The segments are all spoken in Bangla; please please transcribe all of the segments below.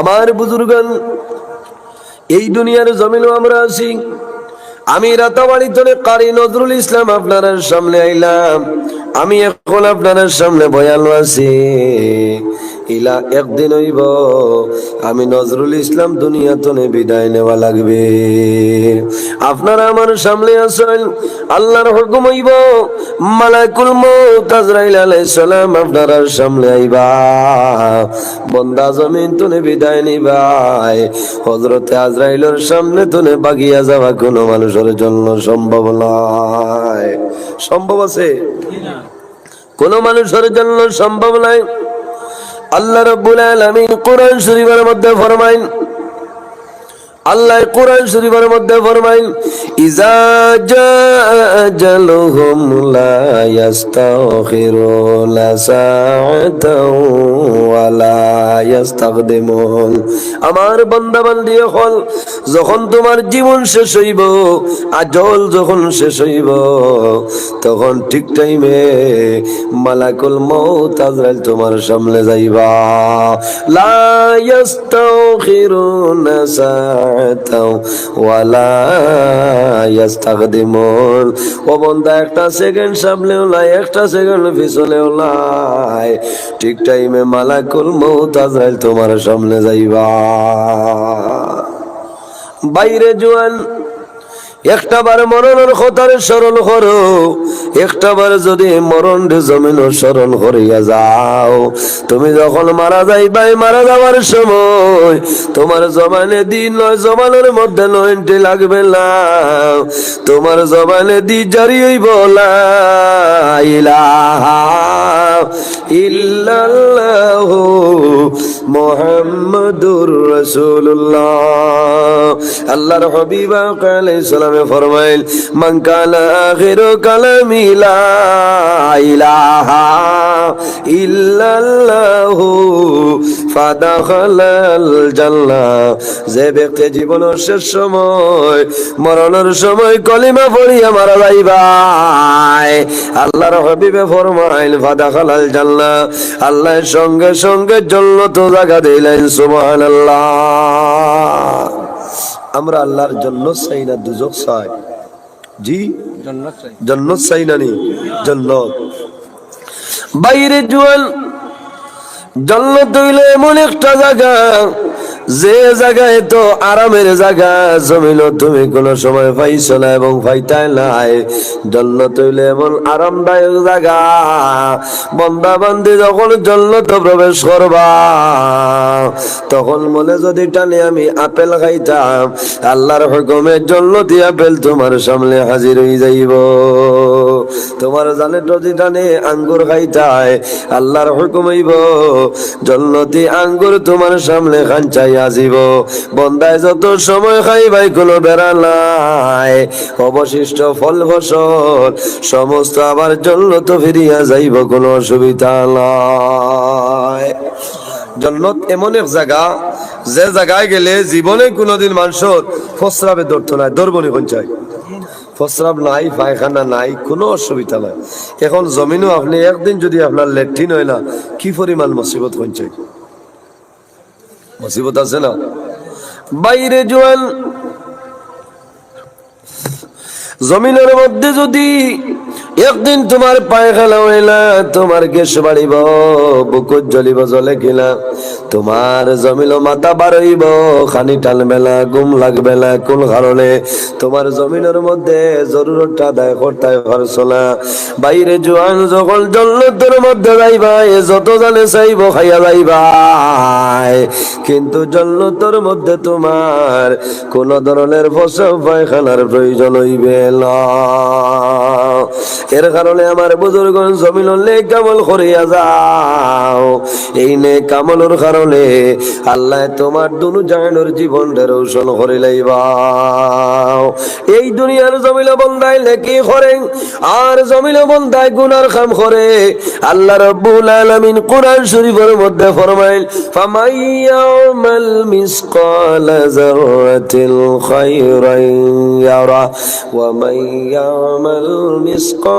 আমার বুজুর্গান এই দুনিয়ার জমিনও আমরা আছি। আমি রাতাবাড়ি ধরে কারি নজরুল ইসলাম আপনার সামনে আইলাম। আমি এখন আপনার সামনে বয়ান আছি। ইলা একদিন হইব, আমি নজরুল ইসলাম দুনিয়া তনে বিদায় নেওয়া লাগবে। আপনারা আমার সামনে আসেন আল্লাহর হুকুম হইব মালাকুল মউত আজরাইল আলাইহিস সালাম আপনার সামনে আইবা। বন্দা জমিন তনে বিদায় নিবাই, হযরতে আজরাইলের সামনে তনে বাগিয়া যাওয়া কোনো মানুষের জন্য সম্ভব নয়। সম্ভব আছে? কোন মানুষের জন্য সম্ভব নয় আল্লাহ রব্বুল আলামিন কোরআন শরীফের মধ্যে ফরমাইন আল্লাহ কোরআন শরীফের মধ্যে ফরমাইন ইজা লা আমার বান্দা হল, যখন তোমার জীবন শেষ হইব, আজল যখন শেষ হইব, তখন ঠিক টাইমে মালাকুল মউত আজরাইল তোমার সামনে যাইবা। লা ইস্তাখিরুনা সাআতাও ওয়া লা ইস্তাকদিমুন ও বান্দা একটা সেকেন্ড সামনেও লাই একটা সেকেন্ড পিছনেও লাই ঠিক টাইমে মালাকুল মউত আজরাইল তোমার সামনে যাইবা। বাইরে জোয়ান একটা বার মরণের কথার স্মরণ করো। একটা বার যদি মরণ জমিন স্মরণ করিয়া যাও, তুমি যখন মারা যাইবাই মারা যাওয়ার সময় তোমার জবানে দিন নয়, জবানের মধ্যে নয়টি লাগবে না। তোমার জবানে দি জারি হইব লা ইলাহা ইল্লাল্লাহু মুহাম্মাদুর রাসূলুল্লাহ। আল্লাহর হাবিব আলাইহিস সালামে ফরমাইল, মান কালা আখিরু কালামি লা ইলাহা ইল্লাল্লাহু ফাদাখালাল জান্নাহ। যে ব্যক্তি জীবনের শেষ সময়, মরণের সময় কলিমা পড়িয়া মারা যাইবাই। আল্লাহর হাবিবে ফরমাইল, ফাদাখালাল জান্নাহ। আল্লাহর সঙ্গে সঙ্গে জন্নত জায়গা দিলেন, সুবহানাল্লাহ। আমরা আল্লাহর জন্য চাই না দুজক চাই। জি? জন্য চাই। না নি? জন্য বাইরে জুয়াল জন্নত হইলে এমন একটা জায়গা যে জায়গায় তো আরামের জায়গা জমিল তুমি কোন সময় পাইছো এবং পাইতাই নাই। জন্নত হইলে এমন আরামদায়ক জায়গা। বন্দা বান্দি যখন তো প্রবেশ করবা, তখন মনে যদি টানে আমি আপেল খাইতাম, আল্লাহর হুকুমের জন্নতি আপেল তোমার সামনে হাজির হয়ে যাইব। তোমার জানে যদি টানে আঙ্গুর খাইতায় আল্লাহর হুকুম হইব। জন্নতি আঙ্গুর তোমার সামনে খাঞ্চাই আসিব বন্দায় যত সময় খাইবাই কোনো বেড়া অবশিষ্ট ফল ফসল, সমস্ত আবার জন্নত ফিরিয়া যাইব, কোনো অসুবিধা নাই। জন্নত এমন এক জায়গা, যে জায়গায় গেলে জীবনে কোনোদিন মানুষের ফসরাবে ধরতো নাই দরবনি পঞ্চায় প্রস্রাব নাই, পায়খানা নাই, কোনো অসুবিধা নাই। এখন জমিনও আপনি একদিন যদি আপনার লেট্রিন হয় না, কি পরিমাণ মুসিবত হচ্ছে মুসিবত আছে না? বাইরে জোয়ান জমিনের মধ্যে যদি একদিন তোমার পায়খানা হইলা, তোমার গ্যাস বাড়িব বুকুত জ্বলিব, জলে কিনা তোমার জমিল মাথা বাড়ইব, খানি টানবে না ঘুম লাগবে না কোন কারণে? তোমার জমিনের মধ্যে জরুরতটা আদায় করতে পারছ না বাইরে জোয়ান যখন জল্লতের মধ্যে যাইবা, এ যত জানে চাইব, খাইয়া যাইবা। কিন্তু জল্লতর মধ্যে তোমার কোন ধরনের ফসল, পায়খানার প্রয়োজন হইবে না। এর কারণে আমার বুজুর্গ জমিন নে কামল করিয়া যাও। এই নে কামলের কারণে আল্লাহ তোমার দুনু জাহানোর জীবনটা রোশন করে লাইবাও। এই দুনিয়ার জমিল বন্দায় লেকি করে, আর জমিল বন্দায় গুনার খাম করে। আল্লাহ রব্বুল আলামিন কোরআন শরীফের মধ্যে ফরমাইল ফামাইয়ামাল মিসকাল যাররাতিল খায়রান ইয়ারা, ওয়া মাইয়ামাল মিসকাল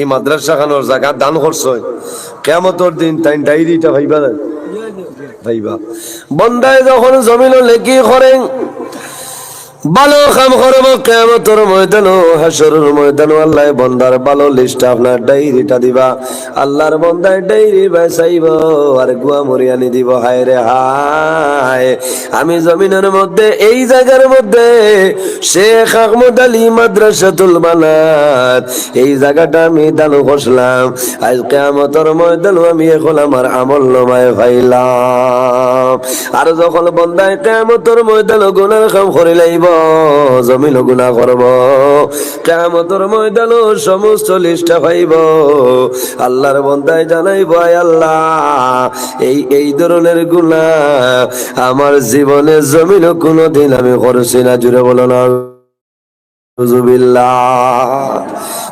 এই মাদ্রাসা খানোর জায়গা দান করছে। কেমতর দিন তাই ডায়েরিটা ভাইবা ভাইবা। বন্দায় যখন জমিন লেখি করেন ভালো কাম করব কেমতর ময়দান হাসরের ময়দান আল্লাহ বন্দার ভালো লিস্ট আপনার ডায়েরিটা দিবা। আল্লাহর বন্দায় ডায়েরি বাঁচাইব আর গুয়া মরিয়ানি দিব, হায় রে হায়। আমি জমিনের মধ্যে, এই জায়গার মধ্যে, শেখ আহমদ আলী মাদ্রাসাতুল বানাত এই জায়গাটা আমি দানু করছিলাম আজ কেমতর ময়দান আমি এখন আমার আমল নমায় ভাইলাম। আর যখন বন্দায় কেমতর ময়দান গুনার কাম করে লাইব জমিন গুণা করব। কেমতর ময়দান সমস্ত লিস্টা পাইব। আল্লাহর বন্দায় জানাইব, আয় আল্লাহ, এই এই ধরনের গুণা আমার জীবনে জমিন কোনোদিন আমি করছি না, জুড়ে বলো না।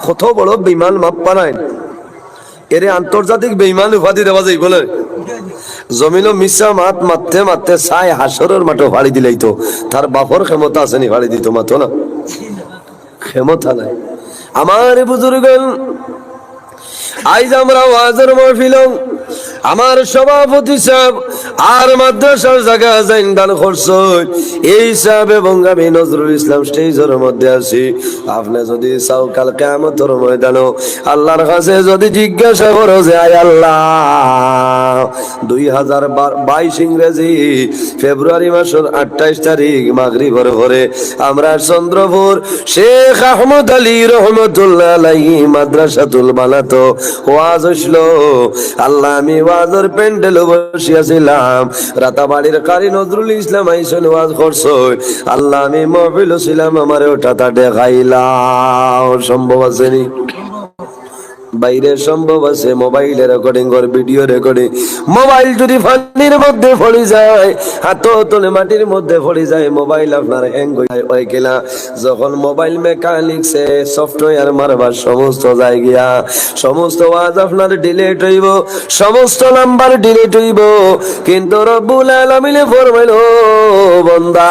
কত বড় বিমান মাপ্পা নাই। এরে আন্তর্জাতিক বেইমান উপাধি দেওয়া যাই বলে জমিনও মিশা মাত মারতে মারতে সাই হাসরের মাঠে ফাড়ি দিলেই তো। তার বাপর ক্ষমতা আসেনি ফাড়ি দিত মাতো না। ক্ষমতা নাই। আমার বুজুর্গ আইজ আমরা ওয়াজের মহফিল আমার সভাপতি সাহেব, আর মাদ্রাসার জায়গা যাইন দান করছেন এই সাহেব এবং আমি নজরুল ইসলাম স্টেজের মধ্যে আছি। আপনি যদি চাও, কাল কেমতর ময়দানো আল্লাহর কাছে যদি জিজ্ঞাসা করো যে, আয় আল্লাহ, দুই হাজার বাইশ ইংরেজি ফেব্রুয়ারি মাসের আঠাইশ তারিখ মাগরিবর ভরে ভরে আমরা চন্দ্রপুর শেখ আহমদ আলী রহমতুল্লাহ মাদ্রাসাতুল বানাতো। ওয়াজ হইছিল আল্লাহ আমি ওয়াজের প্যান্ডেলও বসিয়াছিলাম। রাতাবাড়ির কারি নজরুল ইসলাম আইসন ওয়াজ করছ আল্লাহ আমি মহফিল ছিলাম, আমার ওটা তা দেখাইলাম। সম্ভব আছে নি? বাইরে সম্ভব আছে মোবাইলে রেকর্ডিং কর ভিডিও রেকর্ডিং মোবাইল যদি ফানির মধ্যে পড়ে যায় হাত তোলে মাটির মধ্যে পড়ে যায় মোবাইল আপনার হ্যাং হয়ে গেলা যখন মোবাইল মেকানিক্সে সফটওয়্যার মারবার সমস্ত জায়গা, সমস্ত ওয়াজ আপনার ডিলেট হইব, সমস্ত নাম্বার ডিলেট হইব। কিন্তু রব্বুল আলামিনে ফরমাইল বন্দা,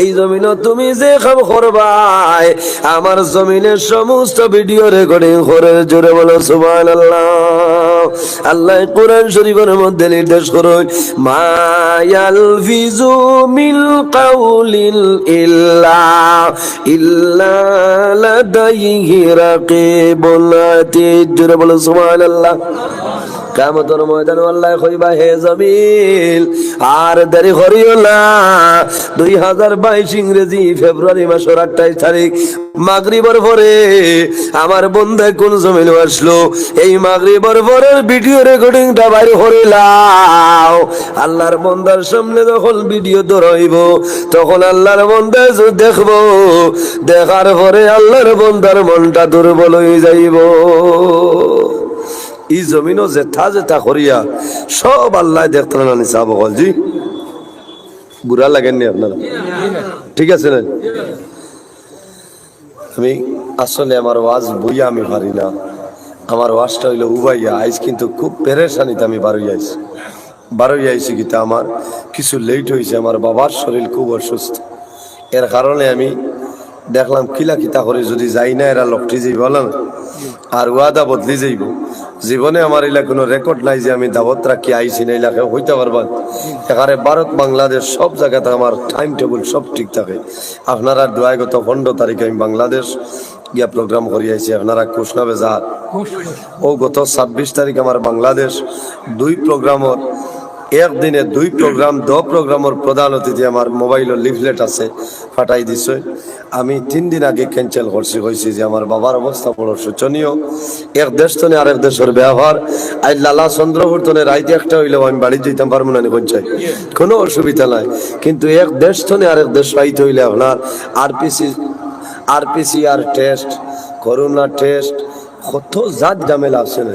এই জমিন তুমি যে খাম করবাই, আমার জমিনের সমস্ত ভিডিও রেকর্ডিং জোরে বলো সুবহান আল্লাহ কোরআন শরীফের মধ্যে নির্দেশ করুন, মায়াল ফিজু মিল কাউলিল ইল্লা ইল্লা লাদাইহি রাকিবুন আতীদ কামতর ময়দান আল্লাহ কইবা, হে জমিল আর দেরি করিও না। দুই হাজার বাইশ ইংরেজি ফেব্রুয়ারি মাসের আঠাইশ তারিখ, মাগরিবর পরে আমার বন্ধে কোন জমিল আসলো, এই মাগরিবর পরের ভিডিও রেকর্ডিংটা বাইরে করিলাম আল্লাহর বন্দার সামনে যখন ভিডিও ধরইব, তখন আল্লাহর বন্ধা দেখব, দেখার পরে আল্লাহর বন্দার মনটা দুর্বল হয়ে যাইব। ই জমিনও জেঠা জেঠা করিয়া সব আল্লাহ দেখতে না নিসা বকল জি? বুড়া লাগেননি আপনারা? ঠিক আছে না? আমি আসলে আমার ওয়াজ বইয়া আমি পারি না। আমার ওয়াজটা হইল উবাইয়া আইস কিন্তু খুব পেরেশানিতে আমি বারোই আইছি। বারোই আইছি কিন্তু আমার কিছু লেট হয়েছে আমার বাবার শরীর খুব অসুস্থ। এর কারণে আমি দেখলাম কিলা কিতা করে যদি যাই না এরা লকটি যাই বলেন আর ওয়াদা বদলি যাইব। জীবনে আমার এলা কোনো রেকর্ড নাই যে আমি দাবত রাখি আইসি না এলাকায় হইতে পারবেন এখানে ভারত বাংলাদেশ সব জায়গাতে আমার টাইম টেবিল সব ঠিক থাকে। আপনারা দোয়াই গত পনেরো তারিখে আমি বাংলাদেশ গিয়া প্রোগ্রাম করি আইছি আপনারা কুষ্ণা বেজার ও গত ছাব্বিশ তারিখ আমার বাংলাদেশ দুই প্রোগ্রামত একদিনে দুই প্রোগ্রাম দ প্রোগ্রামের প্রধান অতিথি আমার মোবাইলের লিফলেট আছে ফাটাই দিছে। আমি তিন দিন আগে ক্যান্সেল করছি কইছি যে আমার বাবার অবস্থা বড় শোচনীয়। এক দেশ তনে আরেক দেশের ব্যবহার আজ লালা চন্দ্রপুর তনে রাইতে একটা হইলেও আমি বাড়ি যেতাম পারব না পঞ্চায়েত কোনো অসুবিধা নাই। কিন্তু এক দেশ তনে আরেক দেশ রাইতে হইলে আপনার RPC RPCR test corona test কত জাত জামেলা আছে না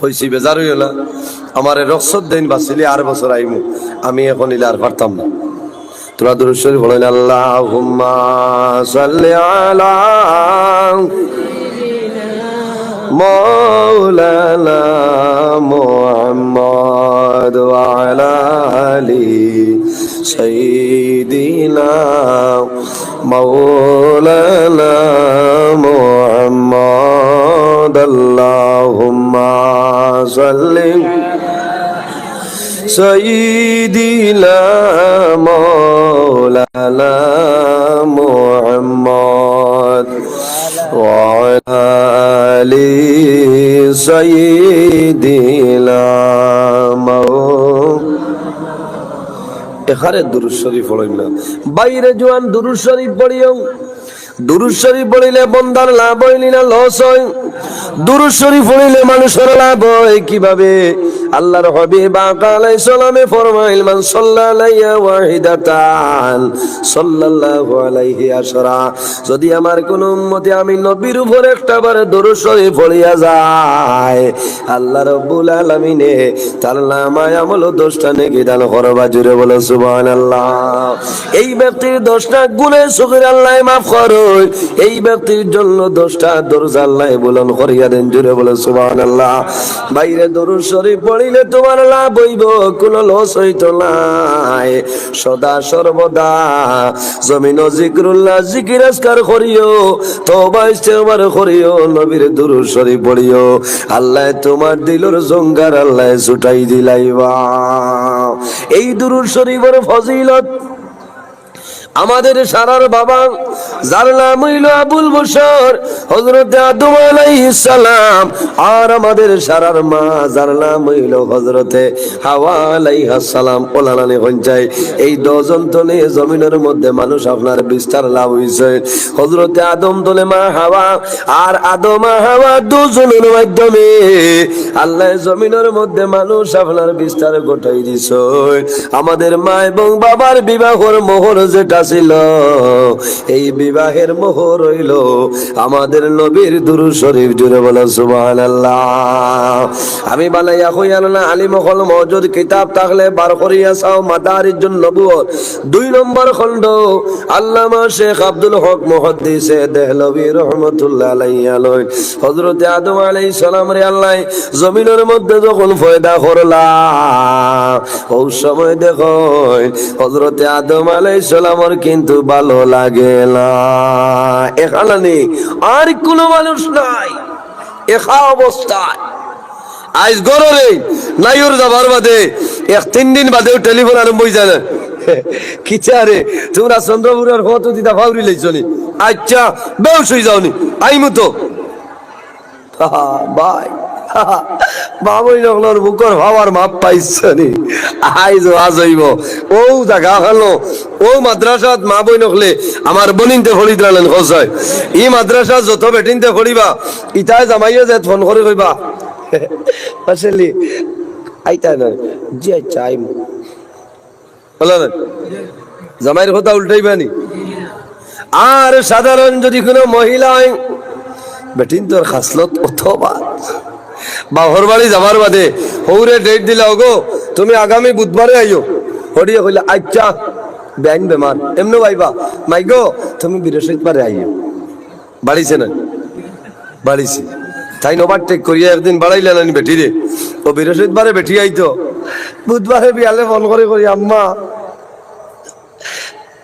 হয়েছি বেজার হইল। না আমার রসদ দিন বাসিলি আর বছর আইম। আমি এখন ইলে আর পারতাম না। তোরা দুরুশ্বরী বলেন আল্লাহ মৌলানা সৈদিনা মৌলানা মোহাম্মদ। আল্লাহ সঈদিলা মৌলানা মোহাম্মদ আলি সঈদিলা এখানে দুরুদ শরীফ পড়েন না। বাইরে জোয়ান দুরুদ শরীফ পড়িও। দুরুদ শরীফ পড়িলে বন্দার লাভ হইলি না, লস হয়। দুরুদ শরীফ পড়িলে মানুষের লাভ হয় কীভাবে? আল্লাহর হাবিব আকা আলাইহিস সালামে ফরমাইল, মান সাল্লাল্লাহু ওয়াহিদাতান, সাল্লাল্লাহু আলাইহি আশরা। যদি আমার কোন উম্মতে আমি নবীর উপর একটা বার দরুদ শরীফ পড়িয়া যায়, আল্লাহ রাব্বুল আলামিনে তার নামায় আমল দোষটা নেকি দান করবা। জুড়ে বলে সুবহানাল্লাহ। এই ব্যক্তির দোষটা গুণে সুখের আল্লাহ মাফ করো। এই ব্যক্তির জন্য দোষটা দরজা আল্লাহ বলন করিয়া দেন। জুড়ে বলে সুবহানাল্লাহ। বাইরে দরুদ শরীফ পড়িলে তোমার লাভ হইব কোন লস হইত নাই। সদা সর্বদা জমিন জিকরুল্লাহ জিকিরাজকার করিও, তওবা ইস্তেগফার করিও, নবীর দুরু শরীফ পড়িও। আল্লাহ তোমার দিলর জঙ্গার আল্লাহ ছুটাই দিলাইবা। এই দুরু শরীফের ফজিলত আমাদের সারার বাবা, যার নাম হইল আবুল বসর হজরত আদম আলাইহিস সালাম, আর আমাদের সারার মা, যার নাম হইল হজরতে হাওয়া ওলানানি হঞ্চাই এই দজন তলে জমিনের মধ্যে মানুষ আপনার বিস্তার লাভ হইছে। হজরতে আদম তলে মা হাওয়া, আর আদম হাওয়া দুজনের মাধ্যমে আল্লাহ জমিনের মধ্যে মানুষ আপনার বিস্তার ঘটাই দিছ। আমাদের মা এবং বাবার বিবাহর মোহর যেটা ছিল এই বিবাহের মোহর হইল আমাদের নবীর দুরু শরীফ। জুড়ে বলে সুবাহ আমি বানাইয়া হইয়াল না আলী মহল মজুদ কিতাব থাকলে বার করিয়া চাও মাদারির জন্য নবুয়ত। দুই নম্বর খণ্ড, আল্লামা শেখ আব্দুল হক মুহাদ্দিসে দেহলভী রহমতুল্লাহ আলাইহি লই হযরত আদম আলাইহিস সালাম রে আল্লাহ, জমিনের মধ্যে যখন ফয়দা করলা ওই সময় দেখো, হযরত আদম আলাইহিস সালামর কিন্তু ভালো লাগে না। এখানে নেই আর কোনো মানুষ নাই। একা অবস্থায়। আজ গররে নাইর যাবার বাদে এক তিন দিন বাদে টেলিফোন আরম্ভ হয়ে যায় কিছা রে তোমরা চন্দ্রপুরের কত দিদা ফাউরি লাইছনি আচ্ছা বেউস হয়ে যাওনি আইমু তো। বাই। বাবুই নকলর বুকর ভাবার মাপ পাইছনি আইজ আজ হইব। ও জাগা খালো ও মাদ্রাসাত মা বই নকলে আমার বনিনতে ফড়ি দিলেন খসাই ই মাদ্রাসা যত বেটিনতে ফড়িবা ইটাই জামাইয়ে যে ফোন করে কইবা আসলে আইতা না জি আচ্ছা আইমু হলো না জামাইয়ের কথা উল্টাইবানি আর সাধারণ যদি কোনো মহিলা হয় বেটিন তোর খাসলত অথবা বাহর যাবার বাদে হৌরে ডেট দিলা তুমি আগামী বুধবারে আইও। হরিয়ে কইলে আচ্ছা বেআইন বেমার। এমনি ভাইবা তুমি বৃহস্পতিবারে আইও। বাড়িছে না? বাড়িছে। তাই নবার টেক করিয়া একদিন বাড়াইলে নানি বেটি রে ও বৃহস্পতিবারে বেটি আইতো। বুধবারে বিয়ালে ফোন করে করি, আম্মা,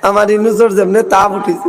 আমার ইনুসর যেমনে তাপ উঠিছে।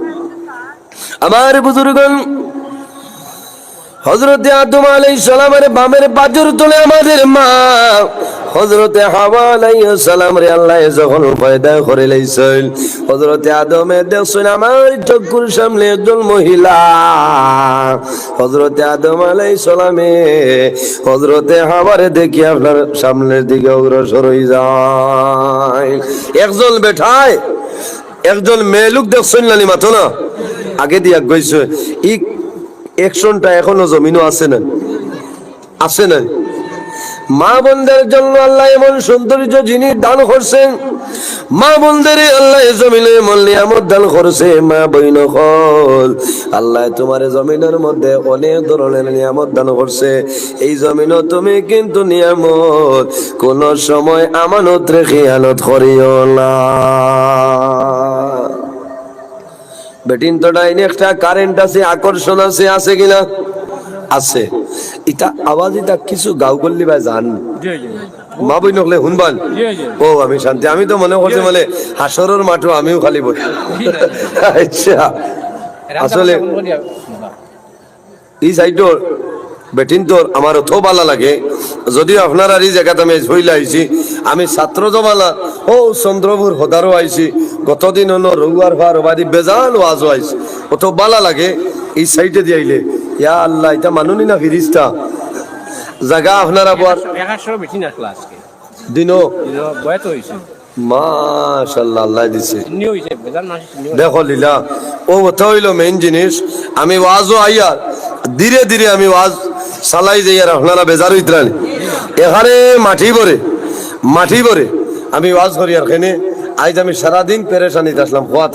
আমার বুজুর্গন হজরতে আদম আলাই সালামের বামের বাজুর তোলে আমাদের মা হজরতে হাওয়া আলাই সালাম রে আল্লাহ যখন পয়দা করে লাইছিল হজরতে আদমে দেখছেন আমার চক্ষুর সামনে একজন মহিলা হজরতে আদম আলাই সালামে হজরতে হাওয়ারে দেখি আপনার সামনের দিকে অগ্রসর হয়ে যায়। একজন বেঠায়, একজন মেয়ে লোক দেখছেন নানি মাথো না? আগে দিয়া গইছে ই একশনটা এখনও জমিনও আছে না আছে না মা বোনদের জন্য আল্লাহ এমন সৌন্দর্য জিনিস দান করছেন, মা বোনদের আল্লাহ জমিনে এমন নিয়ামত দান করছে, মা বইন হল আল্লাহ তোমার জমিনের মধ্যে অনেক ধরনের নিয়ামত দান করছে। এই জমিনও তুমি কিন্তু নিয়ামত। কোন সময় আমানত রেখে আনত করিও না। বেটিন তো ডাইন একটা কারেন্ট আছে আকর্ষণ আছে আছে কিনা? আছে। এটা আওয়াজ এটা কিছু গাও করলি ভাই জান। মা বই নকলে শুনবান ও আমি শান্তি। আমি তো মনে করছি মানে হাসরের মাঠও আমিও খালি বই। আচ্ছা। আসলে এই সাইডর বেটিন তোর আমার অত ভালো লাগে। যদিও আপনার আর এই জায়গাতে আমি হইলে আইছি আমি ছাত্র জমালা ও চন্দ্রপুর হদারও আইছি গতদিন হলো রঘুয়ার ভার বাড়ি বেজান ওয়াজও আইছি। অত ভালো লাগে এই সাইডে দিয়ে আইলে। ইয়া আল্লাহ এটা মানুনি না ফিরিস্তা? জায়গা আপনারা বর একাশো বেশি না আসলো দিনও মাশাল্লাহ আল্লাহ দিছে। দেখো লীলা ও কথা হইল মেইন জিনিস আমি ওয়াজও আইয়ার ধীরে ধীরে আমি ওয়াজ চালাই যাই আর আপনারা বেজার হইতরানি। এখানে মাটি ভরে মাটি ভরে আমি ওয়াজ করি আর খেনে আজ আমি সারাদিন পেরেশানিতে আসলাম খোয়াত